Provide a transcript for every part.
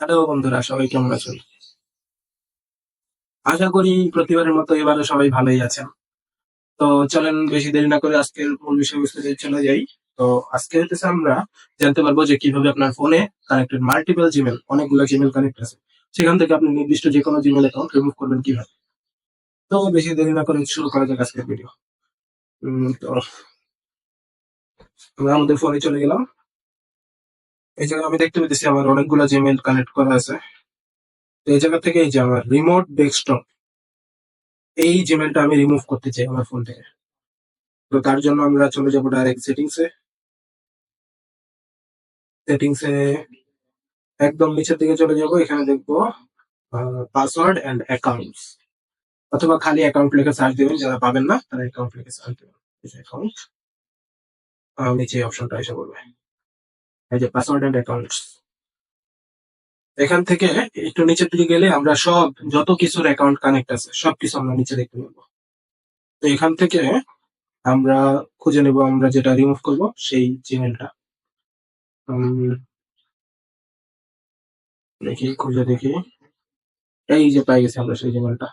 Hello বন্ধুরা, সবাই কেমন আছেন? আশা করি প্রতিবারের মতো এবারে সবাই ভালোই আছেন। তো চলেন, বেশি দেরি না করে আজকের মূল বিষয়বস্তুতে চলে যাই। তো আজকে হচ্ছে আমরা জানতে পারব যে কীভাবে আপনার ফোনে কানেক্টেড মাল্টিপল জিমেল অনেকগুলো জিমেল কানেক্ট আছে। সেখান থেকে আপনি নির্দিষ্ট যে কোনো জিমেল অ্যাকাউন্ট রিমুভ করবেন কীভাবে। তো বেশি দেরি না করে শুরু করা যাক আজকের ভিডিও তো আমরা আমাদের ফোনে চলে গেলাম। এই জায়গায় আমি দেখতে পেতেছি আমার অনেকগুলো জিমেল কানেক্ট করা আছে। তো এই জায়গা থেকে এই যে আমার রিমোট ডেস্কটপ এই জিমেলটা আমি রিমুভ করতে চাই আমার ফোন থেকে। তো তার জন্য আমরা চলে যাব ডাইরেক্ট সেটিংসে সেটিংসে একদম নিচের দিকে চলে যাব, এখানে দেখব পাসওয়ার্ড এন্ড অ্যাকাউন্টস অথবা খালি অ্যাকাউন্ট লিখে সার্চ দেবেন, যারা পাবেন না, তারা অ্যাকাউন্ট লিখে সার্চ দেবেন। অ্যাকাউন্ট নিচে অপশনটা এসে বলবে এই যে পাসওয়ার্ড এন্ড অ্যাকাউন্টস এখান থেকে একটু নিচের দিকে গেলে আমরা সব, যত কিছুর অ্যাকাউন্ট কানেক্ট আছে, সবকিছু আমরা নিচে দেখতে পাবো তো এখান থেকে আমরা খুঁজে নেব, আমরা যেটা রিমুভ করব, সেই জিমেলটা দেখি, খুঁজে দেখি। এই যে পাই গেছি আমরা সেই জিমেলটা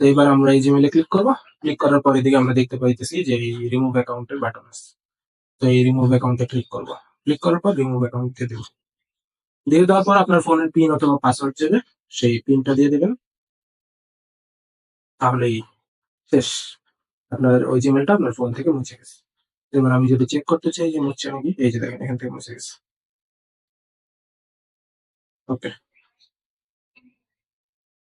তো এবার আমরা এই জিমেলে ক্লিক করব। ক্লিক করার পরে দিকে আমরা দেখতে পাইতেছি যে এই রিমুভ অ্যাকাউন্টের বাটন আছে। তো এই রিমুভ অ্যাকাউন্টে ক্লিক করব। ক্লিক করার পর রিমুভ অ্যাকাউন্ট দিয়ে দেবেন। দিয়ে দেওয়ার পর আপনার ফোনের পিন অথবা পাসওয়ার্ড যাবে সেই পিনটা দিয়ে দেবেন। তাহলেই শেষ। আপনার ওই জিমেলটা আপনার ফোন থেকে মুছে গেছে। এবার আমি যদি চেক করতে চাই যে মুছে নাকি এই যে দেখেন এখান থেকে মুছে গেছে। ওকে